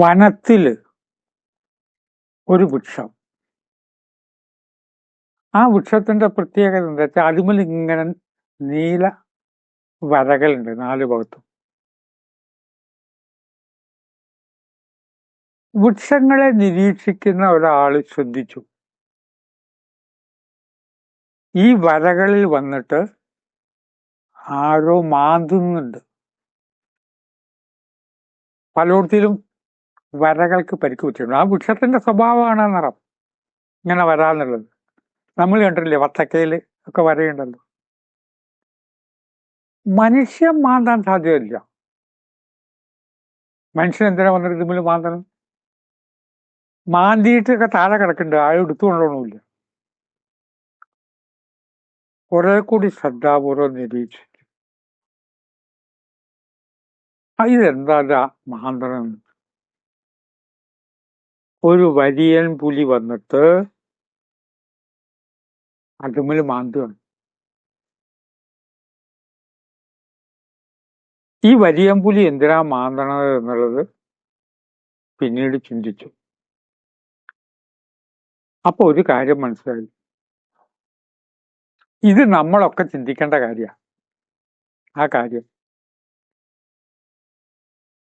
വനത്തിൽ ഒരു വൃക്ഷം. ആ വൃക്ഷത്തിന്റെ പ്രത്യേകത എന്താ വെച്ചാൽ അതുമേൽ ഇങ്ങനെ നീല വരകളുണ്ട് നാല് ഭാഗത്തും. വൃക്ഷങ്ങളെ നിരീക്ഷിക്കുന്ന ഒരാൾ ശ്രദ്ധിച്ചു. ഈ വരകളിൽ വന്നിട്ട് ആരോ മാന്തുന്നുണ്ട്. പലയിടത്തിലും വരകൾക്ക് പരിക്ക് പറ്റിയിട്ടുണ്ട്. ആ വൃക്ഷത്തിന്റെ സ്വഭാവമാണ് നിറം. ഇങ്ങനെ വരാന്നുള്ളത്. നമ്മൾ കണ്ടില്ലേ വത്തക്കയിൽ ഒക്കെ വരയുണ്ടല്ലോ. മനുഷ്യൻ മാന്താൻ സാധ്യതയില്ല മനുഷ്യൻ എന്തിനാ വന്നിട്ട് ഇതിൽ മാന്തണം? മാന്തിയിട്ടൊക്കെ താഴെ കിടക്കുന്നുണ്ട്. ആരും എടുത്തു കൊണ്ടുപോകണമില്ല. കുറെ കൂടി ശ്രദ്ധാപൂർവം നിരീക്ഷിച്ചു. ഇതെന്താ മാന്തണം. ഒരു വലിയൻ പുലി വന്നിട്ട് അതുമ്മൽ മാന്തുകയാണ് ഈ വലിയൻ പുലി എന്തിനാ മാന്തണത് എന്നുള്ളത് പിന്നീട് ചിന്തിച്ചു. അപ്പൊ ഒരു കാര്യം മനസ്സിലായി. ഇത് നമ്മളൊക്കെ ചിന്തിക്കേണ്ട കാര്യമാണ് ആ കാര്യം.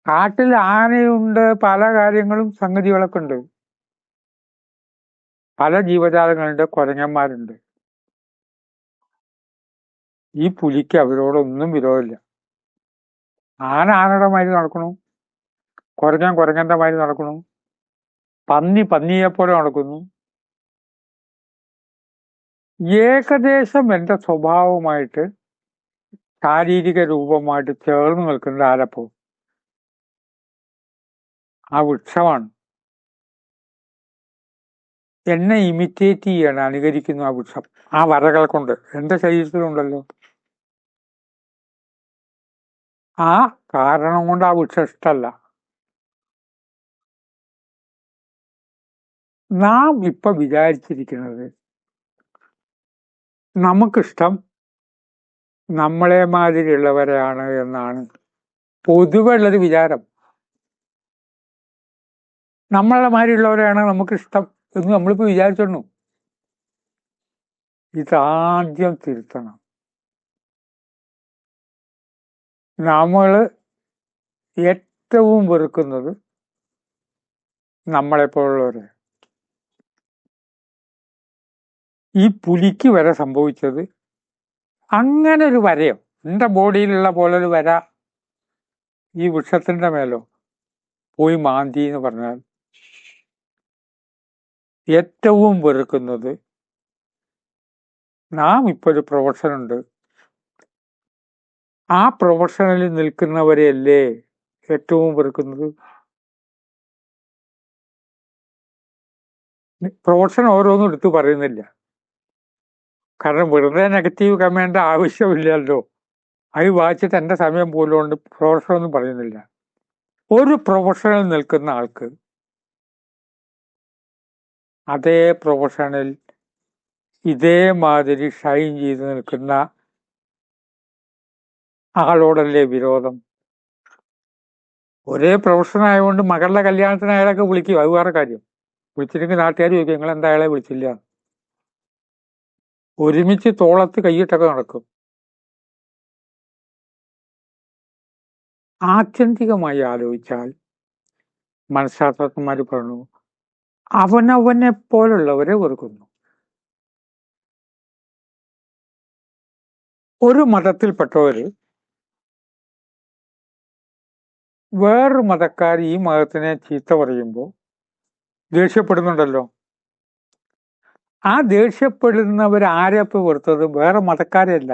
കാട്ടിൽ ആനയുണ്ട് പല കാര്യങ്ങളും സംഗതികളൊക്കെ ഉണ്ട് പല ജീവജാലങ്ങളുണ്ട് കുരങ്ങന്മാരുണ്ട്. ഈ പുലിക്ക് അവരോടൊന്നും വിരോധമില്ല. ആന ആനയുടെ മാതിരി നടക്കണു. കുരങ്ങൻ കുരങ്ങന്റെ മാതിരി നടക്കണു. പന്നി പന്നിയെ പോലെ നടക്കുന്നു. ഏകദേശം എന്റെ സ്വഭാവമായിട്ട് ശാരീരിക രൂപമായിട്ട് ചേർന്ന് നിൽക്കുന്നത് ആരപ്പോ? ആ വൃക്ഷമാണ് എന്നെ ഇമിറ്റേറ്റ് ചെയ്യാണ് അനുകരിക്കുന്നു ആ വൃക്ഷം ആ വരകൾ കൊണ്ട്. എന്റെ ശരീരത്തിലുണ്ടല്ലോ. ആ കാരണം കൊണ്ട് ആ വൃക്ഷം ഇഷ്ടമല്ല നാം ഇപ്പൊ വിചാരിച്ചിരിക്കുന്നത് നമുക്കിഷ്ടം നമ്മളെ മാതിരിയുള്ളവരെയാണ് എന്നാണ്. പൊതുവെ ഉള്ളൊരു വിചാരം. നമ്മളെ മാതിരിയുള്ളവരെയാണ് നമുക്കിഷ്ടം എന്ന് നമ്മളിപ്പോൾ വിചാരിച്ചിടണു ഇതാദ്യം തിരുത്തണം. നമ്മൾ ഏറ്റവും വെറുക്കുന്നത് നമ്മളെപ്പോലുള്ളവരെ. ഈ പുലിക്ക് വരെ സംഭവിച്ചത് അങ്ങനെ ഒരു വരയോ? എന്റെ ബോഡിയിലുള്ള പോലെ ഒരു വര ഈ വൃക്ഷത്തിന്റെ മേലോ പോയി മാന്തി എന്ന് പറഞ്ഞാൽ ഏറ്റവും വെറുക്കുന്നത്. നാം ഇപ്പൊ ഒരു പ്രൊഫഷൻ ഉണ്ട് ആ പ്രൊഫഷനിൽ നിൽക്കുന്നവരെയല്ലേ ഏറ്റവും വെറുക്കുന്നത്? പ്രൊഫഷൻ ഓരോന്നും എടുത്തു പറയുന്നില്ല. കാരണം വെറുതെ നെഗറ്റീവ് കമന്റ് ആവശ്യമില്ലല്ലോ. അത് വായിച്ചിട്ട് എന്റെ സമയം പോലും കൊണ്ട് പ്രൊഫഷൻ ഒന്നും പറയുന്നില്ല. ഒരു പ്രൊഫഷനിൽ നിൽക്കുന്ന ആൾക്ക് അതേ പ്രൊഫഷനിൽ ഇതേമാതിരി ഷൈൻ ചെയ്ത് നിൽക്കുന്ന ആളോടല്ലേ വിരോധം? ഒരേ പ്രൊഫഷൻ ആയതുകൊണ്ട് മകളുടെ കല്യാണത്തിന് അയാളൊക്കെ വിളിക്കും. അത് വേറെ കാര്യം. വിളിച്ചിട്ടെങ്കിൽ നാട്ടുകാർ ചോദിക്കും നിങ്ങൾ എന്താ അയാളെ വിളിച്ചില്ല? ഒരുമിച്ച് തോളത്ത് കൈയിട്ടൊക്കെ നടക്കും. ആത്യന്തികമായി ആലോചിച്ചാൽ മനഃശാസ്ത്രജ്ഞന്മാർ പറഞ്ഞു അവനവനെ പോലുള്ളവരെ വെറുക്കുന്നു ഒരു മതത്തിൽപ്പെട്ടവരിൽ വേറൊരു മതക്കാർ ഈ മതത്തിനെ ചീത്ത പറയുമ്പോൾ ദേഷ്യപ്പെടുന്നുണ്ടല്ലോ. ആ ദേഷ്യപ്പെടുന്നവർ ആരെപ്പോ വെറുത്തത് വേറെ മതക്കാരെയല്ല.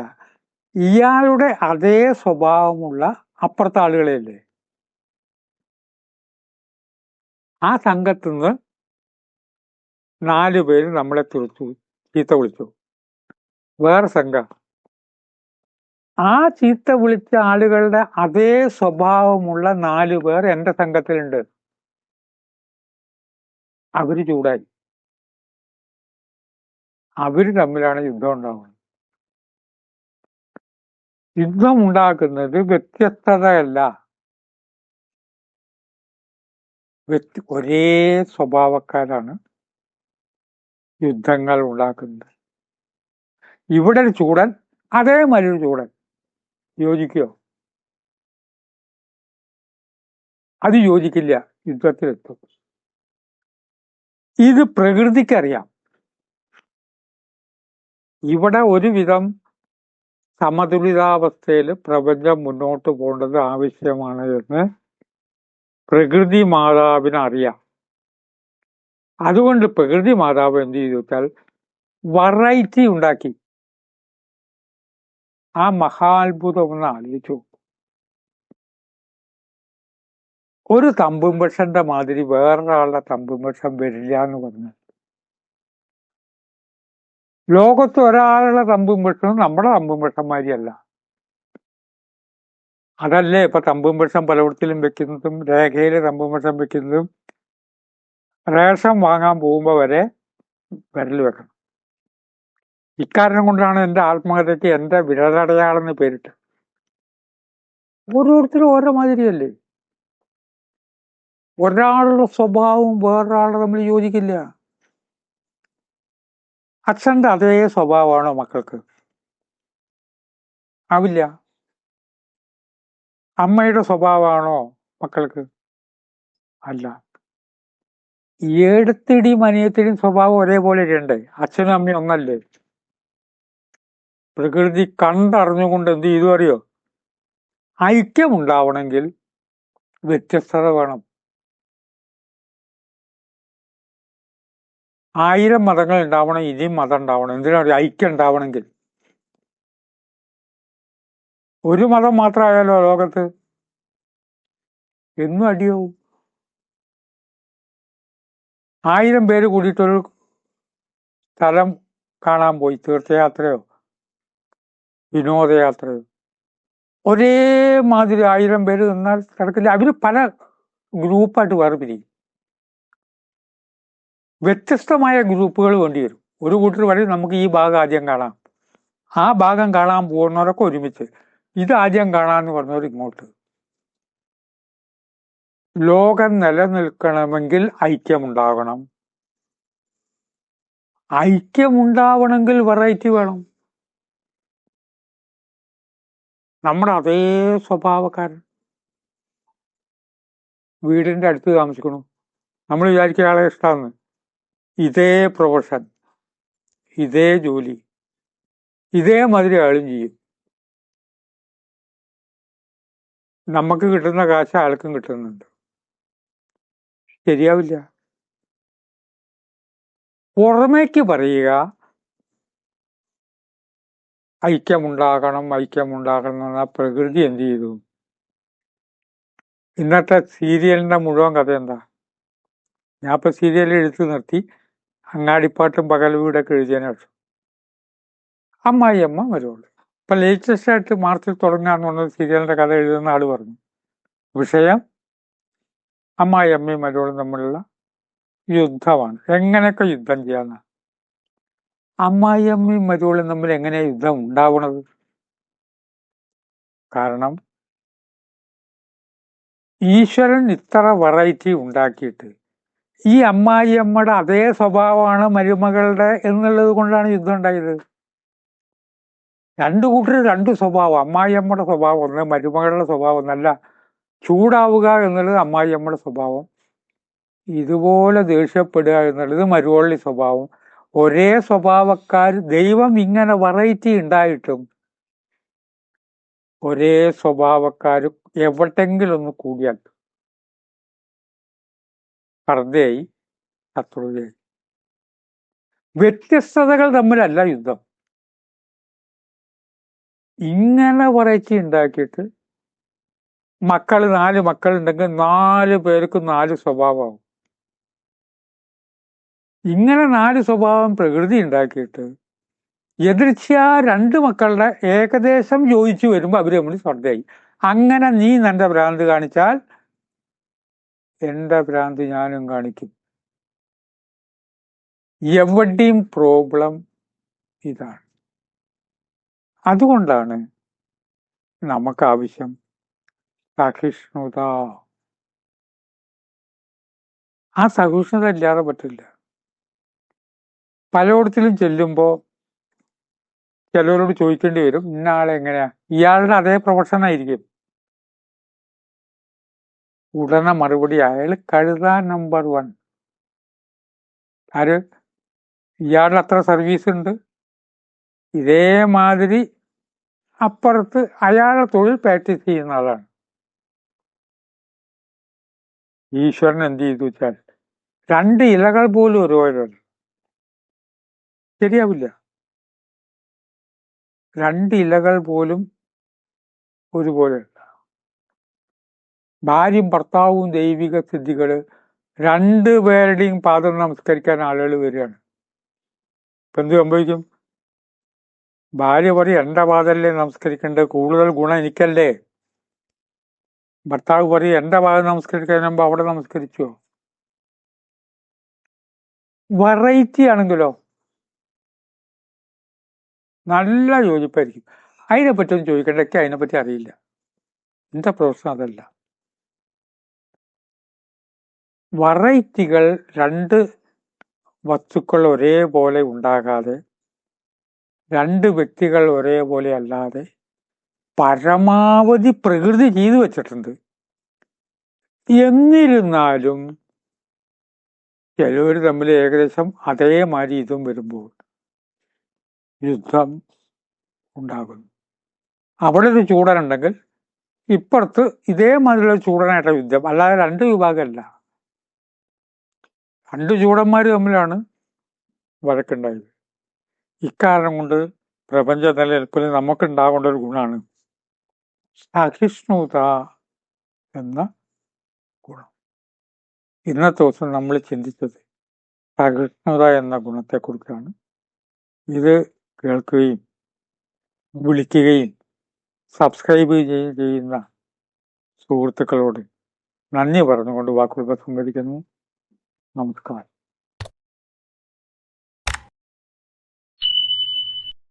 ഇയാളുടെ അതേ സ്വഭാവമുള്ള അപ്പുറത്തെ ആളുകളെയല്ലേ? ആ സംഘത്തിൽ നിന്ന് നാലു പേര് നമ്മളെ തുറച്ചു ചീത്ത വിളിച്ചു. വേറെ സംഘം. ആ ചീത്ത വിളിച്ച ആളുകളുടെ അതേ സ്വഭാവമുള്ള നാലു പേർ എന്റെ സംഘത്തിലുണ്ട്. അവർ ചൂടായി. അവർ തമ്മിലാണ് യുദ്ധം ഉണ്ടാവുന്നത്. യുദ്ധം ഉണ്ടാക്കുന്നത് വ്യത്യസ്തതയല്ല. ഒരേ സ്വഭാവക്കാരാണ്. യുദ്ധങ്ങൾ ഉണ്ടാക്കുന്നത് ഇവിടെ ഒരു ചൂടൻ അതേമാതിരി ഒരു ചൂടൻ. യോജിക്കോ? അത് യോജിക്കില്ല. യുദ്ധത്തിലെത്തും ഇത് പ്രകൃതിക്കറിയാം. ഇവിടെ ഒരുവിധം സമതുലിതാവസ്ഥയിൽ പ്രപഞ്ചം മുന്നോട്ട് പോകേണ്ടത് ആവശ്യമാണ് എന്ന് പ്രകൃതി മാതാവിന് അറിയാം. അതുകൊണ്ട് പ്രകൃതി മാതാവ് എന്ത് ചെയ്തു വെച്ചാൽ വറൈറ്റി ഉണ്ടാക്കി. ആ മഹാത്ഭുതം ഒന്ന് ആലോചിച്ചു ഒരു തമ്പും വൃക്ഷന്റെ മാതിരി വേറൊരാളുടെ തമ്പും വൃക്ഷം വരില്ല എന്ന് പറഞ്ഞു ലോകത്ത് ഒരാളുടെ തമ്പും വൃക്ഷം നമ്മുടെ തമ്പും മാതിരിയല്ല അതല്ലേ ഇപ്പൊ തമ്പും വൃക്ഷം പലയിടത്തിലും വെക്കുന്നതും രേഖയിലെ തമ്പും വൃക്ഷം വെക്കുന്നതും റേഷൻ വാങ്ങാൻ പോകുമ്പോൾ വരെ വിരൽ വെക്കണം. ഇക്കാരണം കൊണ്ടാണ് എന്റെ ആത്മഹത്യക്ക് എന്റെ വിരലടയാളെന്ന് പേരിട്ട് ഓരോരുത്തരും ഓരോ മാതിരിയല്ലേ? ഒരാളുടെ സ്വഭാവവും വേറൊരാളുടെ തമ്മിൽ യോജിക്കില്ല. അച്ഛന്റെ അതേ സ്വഭാവമാണോ മക്കൾക്ക്? ആവില്ല. അമ്മയുടെ സ്വഭാവമാണോ മക്കൾക്ക്? അല്ല. ഏടത്തിടിയും അനിയത്തിടിയും സ്വഭാവം ഒരേപോലെ രണ്ട് അച്ഛനും അമ്മയും ഒന്നല്ലേ? പ്രകൃതി കണ്ടറിഞ്ഞുകൊണ്ട് എന്ത് ചെയ്തു അറിയോ? ഐക്യമുണ്ടാവണമെങ്കിൽ വ്യത്യസ്തത വേണം. ആയിരം മതങ്ങൾ ഉണ്ടാവണം ഇനിയും മതം ഉണ്ടാവണം. എന്തിനാണ് ഐക്യം ഉണ്ടാവണമെങ്കിൽ? ഒരു മതം മാത്രമായാലോ ലോകത്ത്? എന്നും അടിയാവും. ആയിരം പേര് കൂടിയിട്ടൊരു സ്ഥലം കാണാൻ പോയി തീർത്ഥയാത്രയോ? വിനോദയാത്രയോ? ഒരേ മാതിരി ആയിരം പേര് നിന്നാൽ കിടക്കില്ല അവർ പല ഗ്രൂപ്പായിട്ട് വേർപിരിക്കും വ്യത്യസ്തമായ ഗ്രൂപ്പുകൾ വേണ്ടി വരും. ഒരു കൂട്ടർ പറയും നമുക്ക് ഈ ഭാഗം ആദ്യം കാണാം. ആ ഭാഗം കാണാൻ പോകുന്നവരൊക്കെ ഒരുമിച്ച്. ഇത് ആദ്യം കാണാന്ന് പറഞ്ഞവർ ഇങ്ങോട്ട്. ലോകം നിലനിൽക്കണമെങ്കിൽ ഐക്യമുണ്ടാകണം. ഐക്യമുണ്ടാവണമെങ്കിൽ വെറൈറ്റി വേണം. നമ്മുടെ അതേ സ്വഭാവക്കാരൻ. വീടിന്റെ അടുത്ത് താമസിക്കണു നമ്മൾ വിചാരിക്കുന്ന ആളെ ഇഷ്ടമാണ് ഇതേ പ്രൊഫഷൻ ഇതേ ജോലി ഇതേ മാതിരി ആളും ചെയ്യും. നമുക്ക് കിട്ടുന്ന കാശ് ആൾക്കും കിട്ടുന്നുണ്ട്. ശരിയാവില്ല. പുറമേക്ക് പറയുക ഐക്യമുണ്ടാകണം ഐക്യമുണ്ടാകണം എന്ന പ്രകൃതി എന്ത് ചെയ്തു? ഇന്നത്തെ സീരിയലിന്റെ മുഴുവൻ കഥ എന്താ? ഞാൻ ഇപ്പൊ സീരിയൽ എഴുത്ത് നിർത്തി അങ്ങാടിപ്പാട്ടും പകൽ വീടൊക്കെ എഴുതിയതിനു ശേഷം. അമ്മായി അമ്മ വരുള്ളൂ. ഇപ്പൊ ലേറ്റസ്റ്റ് ആയിട്ട് മാർച്ചിൽ തുടങ്ങാന്ന് പറഞ്ഞ സീരിയലിന്റെ കഥ എഴുതുന്ന ആൾ പറഞ്ഞു. വിഷയം അമ്മായി അമ്മയും മരുവളും തമ്മിലുള്ള യുദ്ധമാണ്. എങ്ങനെയൊക്കെ യുദ്ധം ചെയ്യാന്ന? അമ്മായി അമ്മയും മരുവളും തമ്മിൽ എങ്ങനെയാ യുദ്ധം ഉണ്ടാവണത്? കാരണം ഈശ്വരൻ ഇത്ര വെറൈറ്റി ഉണ്ടാക്കിയിട്ട് ഈ അമ്മായി അമ്മയുടെ അതേ സ്വഭാവമാണ് മരുമകളുടെ എന്നുള്ളത് കൊണ്ടാണ് യുദ്ധം ഉണ്ടായത്. രണ്ടു കൂട്ടർ രണ്ടു സ്വഭാവം. അമ്മായി അമ്മയുടെ സ്വഭാവം ഒന്ന് മരുമകളുടെ സ്വഭാവം നല്ല ചൂടാവുക എന്നുള്ളത് അമ്മായി അമ്മയുടെ സ്വഭാവം. ഇതുപോലെ ദേഷ്യപ്പെടുക എന്നുള്ളത് മരുവള്ളി സ്വഭാവം. ഒരേ സ്വഭാവക്കാർ ദൈവം ഇങ്ങനെ വെറൈറ്റി ഉണ്ടായിട്ടും ഒരേ സ്വഭാവക്കാർ എവിടെങ്കിലും ഒന്ന് കൂടിയാൽ സ്പർദ്ധയായി ശത്രുതയായി വ്യത്യസ്തതകൾ തമ്മിലല്ല യുദ്ധം. ഇങ്ങനെ വെറൈറ്റി ഉണ്ടാക്കിയിട്ട് മക്കൾ നാല് മക്കളുണ്ടെങ്കിൽ നാല് പേർക്ക് നാല് സ്വഭാവമാവും. ഇങ്ങനെ നാല് സ്വഭാവം പ്രകൃതി ഉണ്ടാക്കിയിട്ട് എതിർച്ച രണ്ട് മക്കളുടെ ഏകദേശം ചോദിച്ചു വരുമ്പോൾ അവർ നമ്മൾ ശ്രദ്ധയായി അങ്ങനെ നീ നിന്റെ ഭ്രാന്ത് കാണിച്ചാൽ എന്റെ ഭ്രാന്ത് ഞാനും കാണിക്കും. എവിടെയും പ്രോബ്ലം ഇതാണ്. അതുകൊണ്ടാണ് നമുക്ക് ആവശ്യം സഹിഷ്ണുത ആ സഹിഷ്ണുത ഇല്ലാതെ പറ്റില്ല. പലയിടത്തിലും ചെല്ലുമ്പോൾ ചിലവരോട് ചോദിക്കേണ്ടി വരും ഇന്ന ആളെ എങ്ങനെയാ? ഇയാളുടെ അതേ പ്രൊഫഷനായിരിക്കും. ഉടനെ മറുപടി അയാൾ കഴുത നമ്പർ വൺ. ആര്? ഇയാളുടെ അത്ര സർവീസ് ഉണ്ട്. ഇതേമാതിരി അപ്പുറത്ത് അയാളുടെ തൊഴിൽ പ്രാക്ടീസ് ചെയ്യുന്ന ആളാണ്. ഈശ്വരൻ എന്ത് ചെയ്തു വെച്ചാൽ രണ്ട് ഇലകൾ പോലും ഒരുപോലെയാണ് ശരിയാവില്ല. രണ്ട് ഇലകൾ പോലും ഒരുപോലെ ഭാര്യയും ഭർത്താവും ദൈവിക സ്ഥിതികൾ രണ്ട് പേരുടെയും പാദം നമസ്കരിക്കാൻ ആളുകൾ വരികയാണ്. ഇപ്പൊ എന്ത് സംഭവിക്കും? ഭാര്യ പറയും എന്റെ പാദല്ലേ നമസ്കരിക്കേണ്ടത്? കൂടുതൽ ഗുണം എനിക്കല്ലേ? ഭർത്താവ് പറയും എന്റെ ഭാഗം നമസ്കരിക്കാൻ മുമ്പ് അവിടെ നമസ്കരിച്ചോ? വെറൈറ്റി ആണെങ്കിലോ? നല്ല യോജിപ്പായിരിക്കും. അതിനെപ്പറ്റി ഒന്നും ചോദിക്കേണ്ട എനിക്ക് അതിനെപ്പറ്റി അറിയില്ല. എന്റെ പ്രശ്നം? അതല്ല. വെറൈറ്റികൾ രണ്ട് വസ്തുക്കൾ ഒരേപോലെ ഉണ്ടാകാതെ രണ്ട് വ്യക്തികൾ ഒരേപോലെ അല്ലാതെ പരമാവധി പ്രകൃതി ചെയ്തു വച്ചിട്ടുണ്ട്. എന്നിരുന്നാലും ചിലവർ തമ്മിൽ ഏകദേശം അതേമാതിരി ഇതും വരുമ്പോൾ യുദ്ധം ഉണ്ടാകുന്നു. അവിടെ ഒരു ചൂടനുണ്ടെങ്കിൽ ഇപ്പുറത്ത് ഇതേമാതിരിയുള്ള ചൂടനായിട്ട യുദ്ധം അല്ലാതെ രണ്ട് വിഭാഗമല്ല. രണ്ട് ചൂടന്മാർ തമ്മിലാണ് വഴക്കുണ്ടായത്. ഇക്കാരണം കൊണ്ട് പ്രപഞ്ച നിലനിൽപ്പിൽ നമുക്കുണ്ടാകേണ്ട ഒരു ഗുണമാണ് സഹിഷ്ണുത എന്ന ഗുണം. ഇന്നത്തെ ദിവസം നമ്മൾ ചിന്തിച്ചത് സഹിഷ്ണുത എന്ന ഗുണത്തെക്കുറിച്ചാണ് ഇത് കേൾക്കുകയും വിളിക്കുകയും സബ്സ്ക്രൈബ് ചെയ്യുന്ന സുഹൃത്തുക്കളോട് നന്ദി പറഞ്ഞുകൊണ്ട് വാക്കുകൾ സംവദിക്കുന്നു നമസ്കാരം.